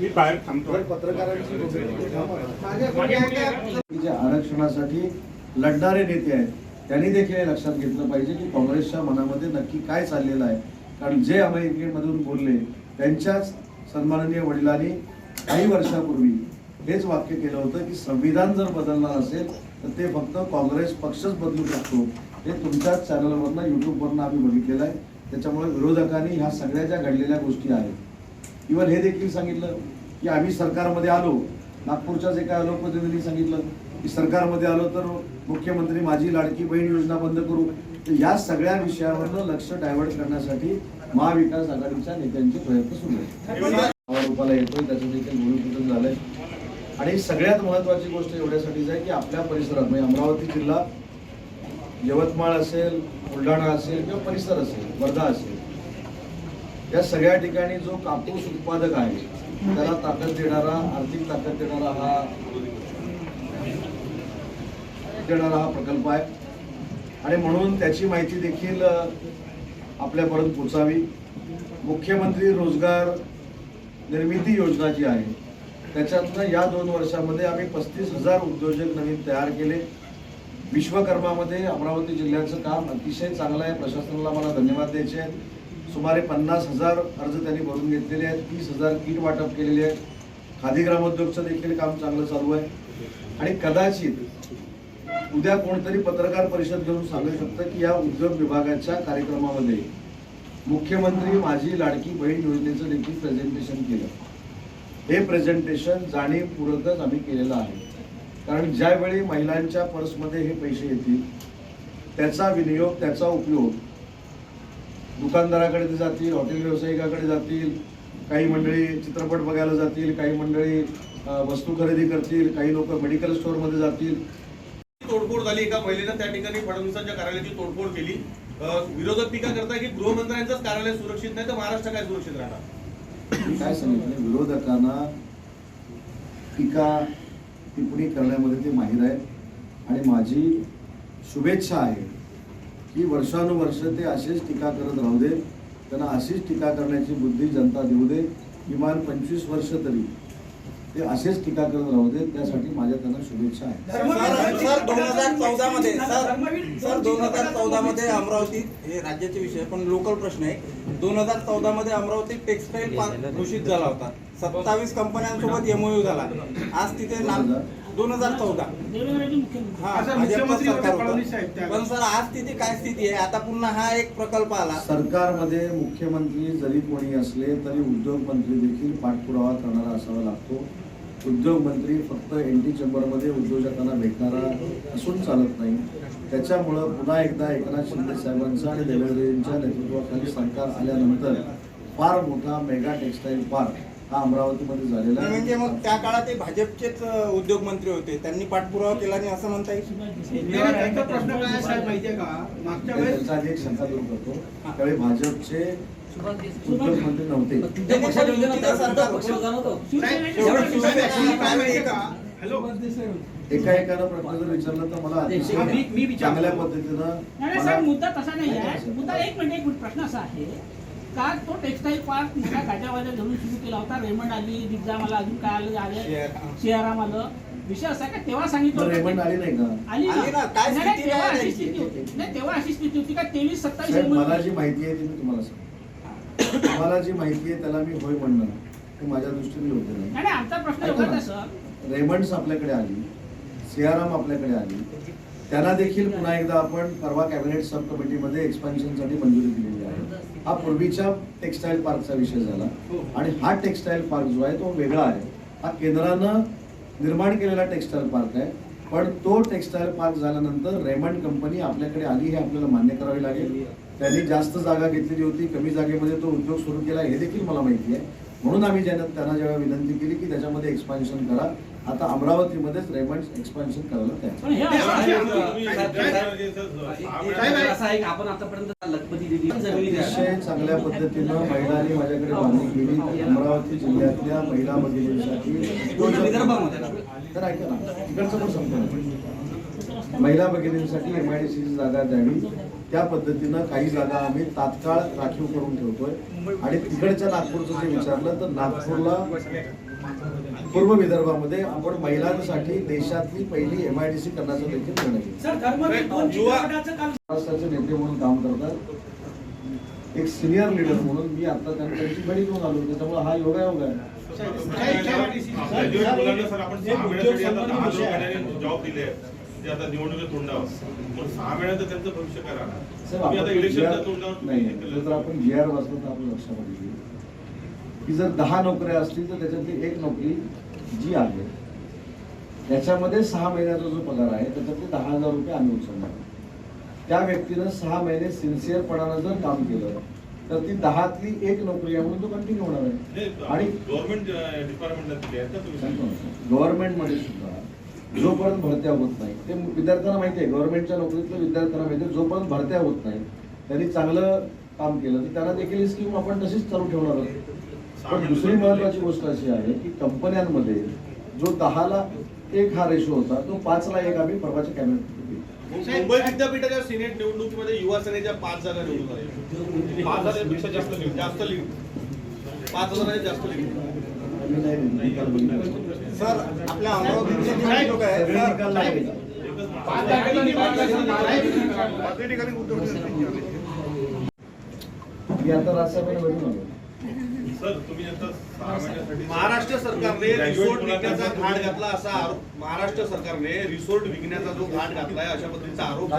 मी बाहेर थांबतो. आरक्षणासाठी लढणारे नेते आहेत त्यांनी देखील हे लक्षात घेतलं पाहिजे की काँग्रेसच्या मनामध्ये नक्की काय चाललेलं आहे. कारण जे अमेरिकेमधून बोलले त्यांच्याच सन्माननीय वडिलांनी काही वर्षापूर्वी हेच वाक्य केलं होतं की संविधान जर बदलणार असेल तर ते फक्त काँग्रेस पक्षच बदलू शकतो. हे तुमच्याच चॅनलवरनं युट्यूबवरनं आम्ही बघितलेलं आहे. त्याच्यामुळे विरोधकांनी ह्या सगळ्या ज्या घडलेल्या गोष्टी आहेत इव्हन हे देखील सांगितलं की आम्ही सरकारमध्ये आलो. नागपूरच्याच एका लोकप्रतिनिधींनी सांगितलं की सरकारमध्ये आलो तर मुख्यमंत्री माझी लाडकी बहीण योजना बंद करू. तर या सगळ्या विषयावरनं लक्ष डायव्हर्ट करण्यासाठी महाविकास आघाडीच्या नेत्यांचे प्रयत्न सुरू आहेत. येतोय त्याचं देखील भूमिपूजन झालंय. आणि सगळ्यात महत्वाची गोष्ट एवढ्यासाठीच आहे की आपल्या परिसरात म्हणजे अमरावती जिल्हा यवतमाळ असेल बुलढाणा असेल किंवा परिसर असेल वर्धा असेल या सगळ्या ठिकाणी जो कापूस उत्पादक आहे त्याला ताकद देणारा आर्थिक ताकद देणारा हा देणारा हा प्रकल्प आहे. आणि म्हणून त्याची माहिती देखील आपल्यापर्यंत पोचावी. मुख्यमंत्री रोजगार निर्मिती योजना जी आहे त्याच्यातनं या दोन वर्षामध्ये आम्ही पस्तीस हजार उद्योजक नवीन तयार केले. विश्वकर्मामध्ये अमरावती जिल्ह्याचं काम अतिशय चांगलं आहे. प्रशासनाला मला धन्यवाद द्यायचे आहेत. सुमारे पन्नास हजार अर्ज त्यांनी भरून घेतलेले आहेत. तीस हजार किट वाटप केलेले आहेत. खादी ग्रामोद्योगचं देखील काम चांगलं चालू आहे. आणि कदाचित उद्या कोणतरी पत्रकार परिषद घेऊन सांगू शकतं की या उद्योग विभागाच्या कार्यक्रमामध्ये मुख्यमंत्री माझी लाडकी बहीण योजनेचं देखील प्रेझेंटेशन केलं. हे प्रेझेंटेशन जाणीवपूर्वकच आम्ही केलेलं आहे. कारण ज्यावेळी महिलांच्या पर्समध्ये हे पैसे येतील त्याचा विनियोग त्याचा उपयोग दुकानदाराकडे जातील हॉटेल व्यावसायिकाकडे जातील काही मंडळी चित्रपट बघायला जातील काही मंडळी वस्तू खरेदी करतील काही लोक मेडिकल स्टोअरमध्ये जातील. तोडफोड झाली एका महिलेनं त्या ठिकाणी फडणवीसांच्या कार्यालयाची तोडफोड केली. विरोधक टीका करता की गृहमंत्र्यांचंच कार्यालय सुरक्षित नाही तर महाराष्ट्र काय सुरक्षित राहणार? काय सांगितलं? विरोधकांना टीका टिप्पणी करण्यामध्ये ते माहीर आहेत. आणि माझी शुभेच्छा आहे की वर्षानुवर्ष ते असेच टीका करत राहू दे. त्यांना अशीच टीका करण्याची बुद्धी जनता देऊ दे. किमान पंचवीस वर्ष तरी ते असेच टीका करत राहू दे त्यासाठी माझ्या त्यांना शुभेच्छा आहेत. सर सर दोन हजार चौदा मध्ये सर सर दोन हजार चौदा मध्ये अमरावतीत हे राज्याचे विषय पण लोकल प्रश्न आहे. दोन हजार चौदा मध्ये अमरावतीत टेक्सटाईल पार्क घोषित झाला होता. सत्तावीस कंपन्यांसोबत एमओयू झाला. आज तिथे दोन हजार चौदा. हा. पण सर आज तिथे काय स्थिती आहे? आता पुन्हा हा एक प्रकल्प आला. सरकारमध्ये मुख्यमंत्री जरी कोणी असले तरी उद्योग मंत्री देखील पाठपुरावा करणारा असावा लागतो. उद्योग मंत्री फक्त एन टी चेंबरमध्ये उद्योजकांना भेटणारा असून चालत नाही. त्याच्यामुळं पुन्हा एकदा एकनाथ शिंदे साहेबांचा आणि देवेंद्रजींच्या नेतृत्वाखाली सरकार आल्यानंतर फार मोठा मेगा टेक्सटाईल पार्क हा अमरावतीमध्ये झालेला आहे. म्हणजे मग त्या काळात ते भाजपचेच अं, उद्योग मंत्री होते. त्यांनी पाठपुरावा केला नाही असं म्हणता येईल प्रश्न काय का? मागच्या वेळेस एक शंका दूर करतो त्यावेळी भाजपचे एका एकाला प्रश्न जर विचारला तर मला चांगल्या पद्धतीनं साहेब मुद्दा तसा नाही आहे मुद्दा एक मिनिट एक मिनिट प्रश्न असा आहे का तो टेक्सटाईल पार्क मोठ्या गाड्यावाल्या धरून सुरू केला होता रेमंड आली दिग्जाम आला अजून काय आलं आले शेअराम आलं विषय असा आहे का तेव्हा सांगितलं रेमंड आली नाही का आली नाही, तेव्हा अशी स्थिती होती नाही तेव्हा अशी स्थिती होती का तेवीस सत्तावीस मला जी माहिती आहे ती मी तुम्हाला सांगतो. मला जी माहिती आहे त्याला मी होय म्हणणं ते माझ्या दृष्टीने योग्य नाही. आमचा प्रश्न ऐका ना. सर. रेमंड्स आपल्याकडे आली. सियाराम आपल्याकडे आली. त्यांना देखील पुन्हा एकदा आपण परवा कॅबिनेट सब कमिटीमध्ये एक्सपान्शनसाठी मंजुरी दिलेली आहे. हा पूर्वीच्या टेक्सटाईल पार्कचा विषय झाला. आणि हा टेक्सटाईल पार्क जो आहे तो वेगळा आहे. हा केंद्रानं निर्माण केलेला टेक्सटाईल पार्क आहे. पण तो टेक्सटाईल पार्क झाल्यानंतर रेमंड कंपनी आपल्याकडे आली हे आपल्याला मान्य करावे लागेल. त्यांनी जास्त जागा घेतलेली होती कमी जागेमध्ये तो उद्योग सुरू केला हे देखील मला माहिती आहे. म्हणून आम्ही ज्यांना त्यांना जेव्हा विनंती केली की त्याच्यामध्ये एक्सपान्शन करा आता अमरावतीमध्येच रेमंड एक्सपान्शन करायला तयार हे आपण आतापर्यंत. अतिशय चांगल्या पद्धतीनं महिलांनी माझ्याकडे मागणी केली की अमरावती जिल्ह्यातल्या महिला भगिनींसाठी. तर ऐका ना तिकडचं पण संपूर्ण महिला भगिनींसाठी एम आय डी सीची जागा द्यावी. त्या पद्धतीनं काही जागा आम्ही तात्काळ राखीव करून ठेवतोय आणि तिकडच्या नागपूरचं जे विचारलं तर नागपूरला पूर्व विदर्भामध्ये आपण महिलांसाठी देशातली पहिली एम आय डी सी करण्याचा देखील निर्णय महाराष्ट्राचे नेते म्हणून काम करतात एक सिनियर लीडर म्हणून मी आता त्यांना त्यांची भेटी घेऊन आलो त्याच्यामुळे हा आहे दहा दोन महिन्याने जॉब दिले ते आता निवडणुकीत तोंडावर. सहा महिन्यात त्यांचं भविष्य करा तुम्ही आता इलेक्शनच्या तोंडावर नाही जर. आपण जी आर वाचलं तर आपल्या लक्षात येईल की जर दहा नोकऱ्या असतील तर त्याच्यातली एक नोकरी जी आहे त्याच्यामध्ये सहा महिन्याचा जो पगार आहे त्याच्यातले दहा हजार रुपये आम्ही उचलणार. त्या व्यक्तीनं सहा महिने सिन्सिअरपणानं जर काम केलं तर ती दहातली एक नोकरी आहे म्हणून तो कंटिन्यू होणार आहे. आणि गव्हर्नमेंट डिपार्टमेंटला गव्हर्नमेंटमध्ये सुद्धा जोपर्यंत भरत्या होत नाही. ते विद्यार्थ्यांना माहिती आहे गव्हर्नमेंटच्या नोकरीतल्या विद्यार्थ्यांना माहिती आहे जोपर्यंत भरत्या होत नाही त्यांनी चांगलं काम केलं तर त्यांना देखील ही स्कीम आपण तशीच चालू ठेवणार आहोत. पण दुसरी महत्वाची गोष्ट अशी आहे की कंपन्यांमध्ये जो दहाला एक हा रेशो होता तो पाचला एक आम्ही परवाच्या कॅबिनेट मुंबई विद्यापीठाच्या सिनेट निवडणुकीमध्ये युवा सेनेच्या पाच जागा निवडून आल्या पाच हजारपेक्षा जास्त लिहून जास्त लिहून पाच हजाराच्या जास्त सर आपल्या अमरावतीचे सर, मी आता आलो महाराष्ट्र सरकारने रिसोर्ट विकण्याचा घाट घातला असा आरोप महाराष्ट्र सरकारने रिसोर्ट विकण्याचा जो घाट घातलाय अशा पद्धतीचा आरोप?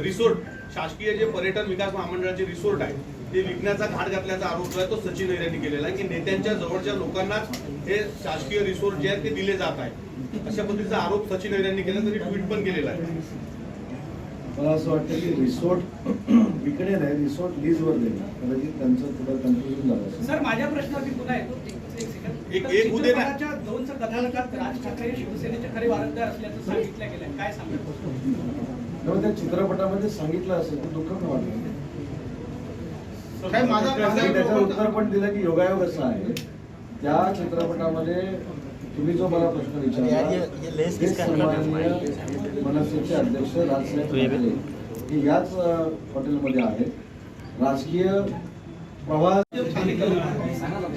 रिसोर्ट शासकीय जे पर्यटन विकास महामंडळाचे रिसोर्ट आहे ते विकण्याचा घाट घातल्याचा आरोप जो आहे तो सचिन यांनी केलेला आहे की नेत्यांच्या जवळच्या लोकांनाच हे शासकीय रिसोर्ट जे आहेत ते दिले जात आहे अशा पद्धतीचा आरोप सचिन यांनी केला तरी ट्विट पण केलेला आहे. मला असं वाटतं की रिसोर्ट विकणे नाही रिसोर्ट लीजवर देणं कदाचित त्यांचं थोडं कन्फ्युजन झालं असेल. सर माझ्या प्रश्नावरती पुन्हा येतो एक- एक सेकंद. एक- तर एक उद्या ना- चित्रपटाच्या दोन कथानकात राज ठाकरे हे शिवसेनेचे खरे वारसदार असल्याचं सांगितलं गेलं काय सांगतो त्या चित्रपटामध्ये सांगितलं असेल तर दुःख पण वाटलं? साहेब, माझा- माझा आणि त्याचं उत्तर पण दिलं की योगायोग असं आहे. त्या चित्रपटामध्ये तुम्ही जो मला प्रश्न विचारला हे सन्माननीय मनसेचे अध्यक्ष राजसाहेब ठाकरे हे याच अ, हॉटेलमध्ये आहेत. राजकीय प्रवास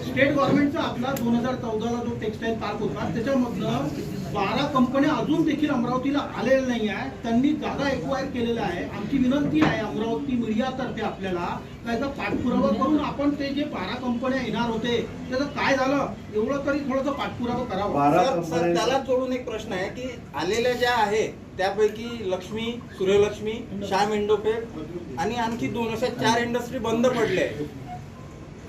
स्टेट गव्हर्नमेंटचा आपला दोन हजार चौदाला जो टेक्सटाईल पार्क होता त्याच्यामधनं बारा कंपन्या अजून देखील अमरावतीला आलेल्या नाही आहे त्यांनी जागा एक्वायर केलेल्या आहे. आमची विनंती आहे अमरावती मीडियातर्फे आपल्याला. त्याचा पाठपुरावा करून आपण ते जे बारा कंपन्या येणार होते त्याचं काय झालं? एवढं तरी थोडंसं पाठपुरावा करावा. सर त्याला जोडून एक प्रश्न आहे की आलेल्या ज्या आहे त्यापैकी लक्ष्मी सूर्यलक्ष्मी श्याम इंडोपेट आणि आणखी दोन अशा चार इंडस्ट्री बंद पडल्या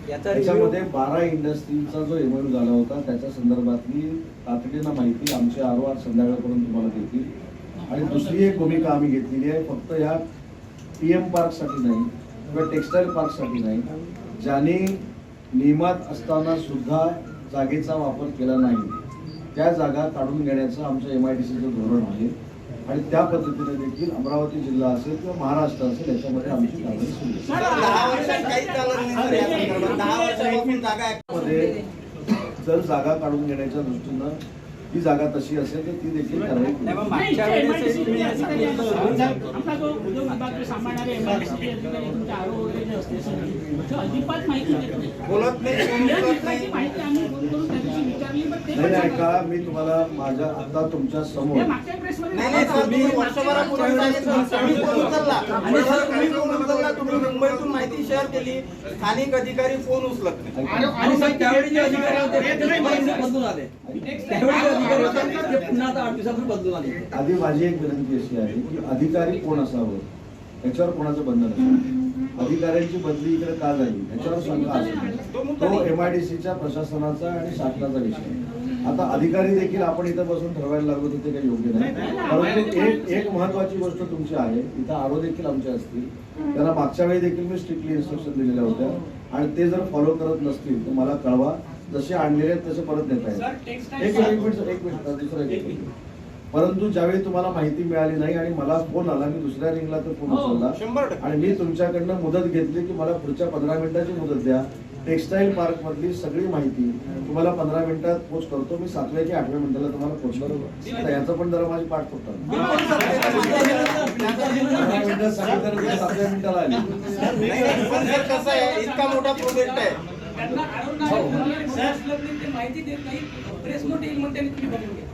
त्याच्यामध्ये बारा इंडस्ट्रीचा जो एमओयू झाला होता त्याच्या संदर्भातली तातडीनं माहिती आमचे आरो आज संध्याकाळपर्यंत तुम्हाला देतील. आणि दुसरी एक भूमिका आम्ही घेतलेली आहे फक्त या पी एम पार्कसाठी नाही किंवा टेक्स्टाईल पार्कसाठी नाही ज्याने नियमात असताना सुद्धा जागेचा वापर केला नाही. त्या जागा काढून घेण्याचं आमचं एम आय डी सीचं धोरण आहे. आणि त्या पद्धतीने देखील अमरावती जिल्हा असेल किंवा महाराष्ट्र असेल याच्यामध्ये आमची कारवाई सुरू मध्ये जर जागा काढून घेण्याच्या दृष्टीनं ही जागा तशी असेल तर ती देखील नाही, केली मग जाईल. मागच्या वेळेस तुम्ही अधिकारी आहे ना, सांगितलं आपला जो उद्योग विभाग जो सांभाळणारे एमआयडीसीचे अधिकारी तुमचे आरो वगैरे जे असते सर ते अजिबात माहिती देत नाही. बोलत नाही कोण या बोलत क्षेत्राची नाही? माहिती आम्ही फोन करून त्या दिवशी विचारली पण ते नाही पण नाही सांगत का मी तुम्हाला माझ्या आता तुमच्या नाही. समोर हे मागच्या प्रेसमध्ये तुम्ही मुंबईतून माहिती शेअर केली. स्थानिक अधिकारी फोन उचलत नाही. आणि त्यावेळी जे अधिकारी होते बदलून आले. त्यावेळी जे अधिकारी होते ते पुन्हा आता आठ बदलून आले आधी माझी एक विनंती अशी आहे की अधिकारी कोण असावं? याच्यावर कोणाचं बंधन असेल? अधिकाऱ्यांची बदली इकडे का झाली? याच्यावर शंका असेल. तो एम आय डी सीच्या प्रशासनाचा आणि शासनाचा विषय आहे. आता अधिकारी देखील आपण इथं बसून ठरवायला लागलो तर ते काही योग्य नाही. परंतु एक एक महत्वाची गोष्ट तुमची आहे इथं आरो देखील आमचे असतील. त्यांना मागच्या वेळी देखील मी स्ट्रिक्टली इन्स्ट्रक्शन दिलेल्या होत्या. आणि ते जर फॉलो करत नसतील तर मला कळवा. जसे आणलेले आहेत तसे परत देता येईल textile एक मिनिट एक मिनिट दुसरं एक मिनिट. परंतु ज्यावेळी तुम्हाला माहिती मिळाली नाही आणि मला फोन आला मी दुसऱ्या रिंगला तो फोन हो, उचलला. आणि मी तुमच्याकडनं मुदत घेतली की मला पुढच्या पंधरा मिनिटाची मुदत द्या. टेक्सटाईल पार्क मधली सगळी माहिती तुम्हाला पंधरा मिनिटात पोस्ट करतो. मी सातव्या की आठव्या मिनिटाला तुम्हाला आता याचं पण जरा माझी पाठ फुटतात. सातव्या मिनिटाला आली. इतका मोठा प्रोजेक्ट आहे. त्यांना आढळून आलं ते माहिती देत नाही. प्रेस नोट येईल म्हणून त्यांनी तुम्ही बघून घ्या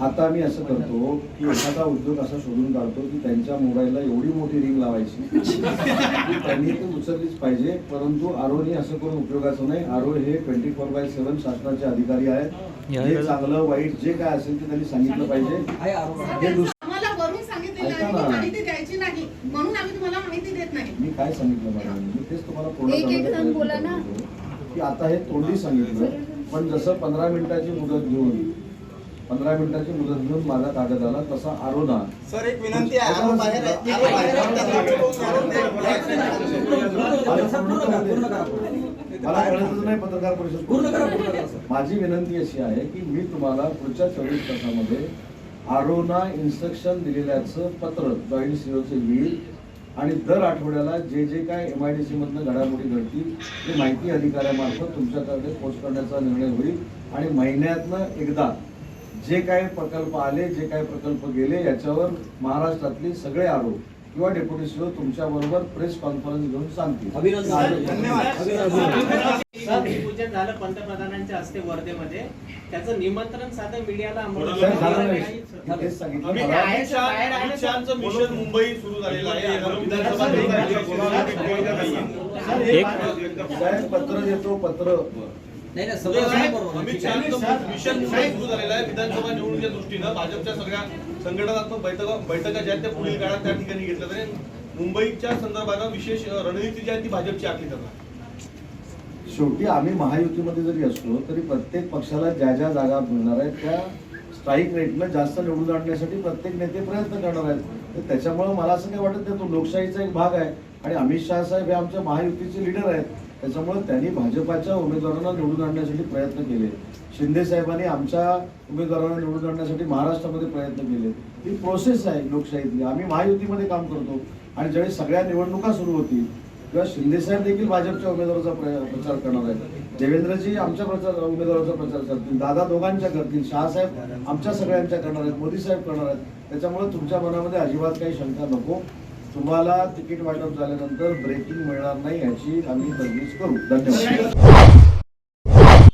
आता मी असं करतो की एखादा उद्योग असा शोधून काढतो की त्यांच्या मोबाईलला एवढी मोठी रिंग लावायची. की त्यांनी ती उचललीच पाहिजे. परंतु आरोनी असं करून उपयोगाचं नाही. आरो हे ट्वेंटी फोर बाय सेव्हन शासनाचे अधिकारी आहेत. जे चांगलं वाईट जे काय असेल ते त्यांनी सांगितलं पाहिजे. आहे आरोप हे दुस- आम्हाला वरून सांगितलेलं ऐका आहे ना. की माहिती द्यायची नाही. म्हणून आम्ही तुम्हाला माहिती देत नाही. मी काय सांगितलं मॅडम मी तेच तुम्हाला पूर्ण एक- एक करण्याचा जण प्रयत्न बोला ना. करतो की आता हे तोंडी सांगितलं. पण जसं पंधरा मिनिटाची मुदत घेऊन पंधरा मिनिटाची मुदत घेऊन माझा कागद आला तसा आरोना सर एक विनंती आहे आरो बाहेर आहे आरो बाहेर आहे त्यांना बोलवून आरो मला द्या. पूर्ण पूर्ण करा, करू दे. पूर्ण करा. मला कळतच नाही पत्रकार परिषद पूर्ण करा. माझी विनंती अशी आहे की मी तुम्हाला पुढच्या चोवीस तासामध्ये आरोना इन्स्ट्रक्शन दिलेल्याचं पत्र जॉईंट सीओचे येईल आणि दर आठवड्याला जे जे काय एम आय डी सी मधनं घडामोडी घडतील ते माहिती अधिकाऱ्यामार्फत तुमच्याकडे पोस्ट करण्याचा निर्णय होईल आणि महिन्यातनं एकदा जे काय प्रकल्प आले जे काय प्रकल्प गेले याच्यावर महाराष्ट्रातले सगळे आरोप किंवा डेप्युटी सीओ तुमच्या बरोबर प्रेस कॉन्फरन्स घेऊन सांगतील. अभिनंदन. धन्यवाद. सर पूजन झालं पंतप्रधानांच्या हस्ते वर्धेमध्ये. त्याचं निमंत्रण साधं मीडियाला मिशन मुंबई सुरू झालेलं आहे. पत्र देतो पत्र. नाही नाही सगळं अमित ठीक आहे. शहाचं मिशन मुंबई सुरू झालेलं आहे विधानसभा निवडणुकीच्या दृष्टीनं. भाजपच्या सगळ्या संघटनात्मक बैठका बैठका ज्या आहेत त्या पुढील काळात त्या ठिकाणी घेतल्या तरी मुंबईच्या संदर्भात विशेष अ, रणनीती जी आहे ती भाजपची आखली जाणार शेवटी आम्ही महायुतीमध्ये जरी असलो तरी प्रत्येक पक्षाला ज्या ज्या जागा मिळणार आहेत त्या स्ट्राईक रेटनं जास्त निवडून आणण्यासाठी प्रत्येक नेते प्रयत्न करणार आहेत. तर त्याच्यामुळे मला असं काही वाटत नाही तो लोकशाहीचा एक भाग आहे. आणि अमित शहा साहेब हे आमच्या महायुतीचे लीडर आहेत. त्याच्यामुळे त्यांनी भाजपाच्या उमेदवारांना निवडून आणण्यासाठी प्रयत्न केले. शिंदे साहेबांनी आमच्या उमेदवारांना निवडून आणण्यासाठी महाराष्ट्रामध्ये प्रयत्न केले. ही प्रोसेस आहे लोकशाहीतली. आम्ही महायुतीमध्ये काम करतो आणि ज्यावेळी सगळ्या निवडणुका सुरू होतील किंवा शिंदे साहेब देखील भाजपच्या उमेदवाराचा प्रचार करणार आहेत. देवेंद्रजी आमच्या प्रचार उमेदवाराचा प्रचार करतील. दादा दोघांच्या करतील. शहासाहेब आमच्या सगळ्यांच्या करणार आहेत. मोदी साहेब करणार आहेत. त्याच्यामुळे तुमच्या मनामध्ये अजिबात काही शंका नको. तुम्हाला तिकीट वाटप झाल्यानंतर ब्रेकिंग मिळणार नाही याची आम्ही तजवीज करू. धन्यवाद.